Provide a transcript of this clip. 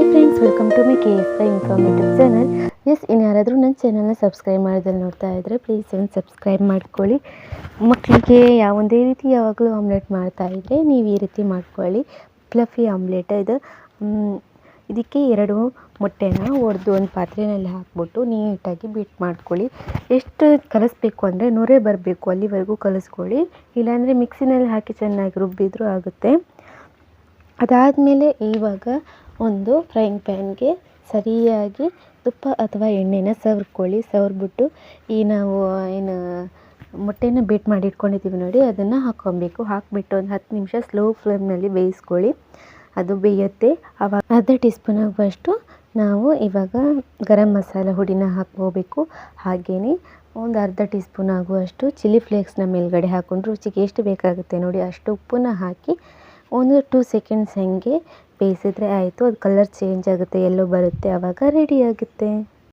Hey friends welcome to my K F I informative channel S ಇನ್ನು ಯಾರಾದರೂ ನನ್ನ ಚಾನಲ್ನ ಸಬ್ಸ್ಕ್ರೈಬ್ ಮಾಡ್ದಲ್ಲಿ ನೋಡ್ತಾ ಇದ್ದರೆ ಪ್ಲೀಸ್ ಒಂದು ಸಬ್ಸ್ಕ್ರೈಬ್ ಮಾಡ್ಕೊಳ್ಳಿ. ಮಕ್ಕಳಿಗೆ ಯಾವೊಂದೇ ರೀತಿ ಯಾವಾಗಲೂ ಆಮ್ಲೆಟ್ ಮಾಡ್ತಾ ಇದ್ದರೆ ನೀವು ಈ ರೀತಿ ಮಾಡ್ಕೊಳ್ಳಿ. ಫ್ಲಫಿ ಆಮ್ಲೆಟ್ ಇದು. ಇದಕ್ಕೆ ಎರಡು ಮೊಟ್ಟೆನ ಒಡೆದು ಒಂದು ಪಾತ್ರೆಯಲ್ಲಿ ಹಾಕ್ಬಿಟ್ಟು ನೀಟಾಗಿ ಬೀಟ್ ಮಾಡ್ಕೊಳ್ಳಿ. ಎಷ್ಟು ಕಲಿಸ್ಬೇಕು ಅಂದರೆ ನೊರೆ ಬರಬೇಕು, ಅಲ್ಲಿವರೆಗೂ ಕಲಿಸ್ಕೊಳ್ಳಿ. ಇಲ್ಲಾಂದರೆ ಮಿಕ್ಸಿನಲ್ಲಿ ಹಾಕಿ ಚೆನ್ನಾಗಿ ರುಬ್ಬಿದ್ರೂ ಆಗುತ್ತೆ. ಅದಾದಮೇಲೆ ಇವಾಗ ಒಂದು ಫ್ರೈಯಿಂಗ್ ಪ್ಯಾನ್ಗೆ ಸರಿಯಾಗಿ ತುಪ್ಪ ಅಥವಾ ಎಣ್ಣೆನ ಸವರ್ಕೊಳ್ಳಿ ಸವರ್ಬಿಟ್ಟು ಈ ನಾವು, ಏನು, ಮೊಟ್ಟೆನ ಬೀಟ್ ಮಾಡಿ ಇಟ್ಕೊಂಡಿದ್ದೀವಿ ನೋಡಿ, ಅದನ್ನು ಹಾಕ್ಕೊಬೇಕು. ಹಾಕಿಬಿಟ್ಟು ಒಂದು ಹತ್ತು ನಿಮಿಷ ಸ್ಲೋ ಫ್ಲೇಮ್ನಲ್ಲಿ ಬೇಯಿಸ್ಕೊಳ್ಳಿ. ಅದು ಬೇಯುತ್ತೆ. ಆವಾಗ ಅರ್ಧ ಟೀ ಸ್ಪೂನ್ ಆಗುವಷ್ಟು ನಾವು ಇವಾಗ ಗರಂ ಮಸಾಲ ಹುಡಿನ ಹಾಕ್ಕೋಬೇಕು. ಹಾಗೆಯೇ ಒಂದು ಅರ್ಧ ಟೀ ಸ್ಪೂನ್ ಆಗುವಷ್ಟು ಚಿಲ್ಲಿ ಫ್ಲೇಕ್ಸ್ನ ಮೇಲ್ಗಡೆ ಹಾಕ್ಕೊಂಡು ರುಚಿಗೆ ಎಷ್ಟು ಬೇಕಾಗುತ್ತೆ ನೋಡಿ. ಅಷ್ಟು ಉಪ್ಪನ್ನ ಹಾಕಿ ಒಂದು ಟೂ ಸೆಕೆಂಡ್ಸ್ ಹಾಗೆ ಬೇಯಿಸಿದ್ರೆ ಆಯಿತು ಅದು ಕಲರ್ ಚೇಂಜ್ ಆಗುತ್ತೆ ಎಲ್ಲೋ ಬರುತ್ತೆ ಆವಾಗ ರೆಡಿ ಆಗುತ್ತೆ.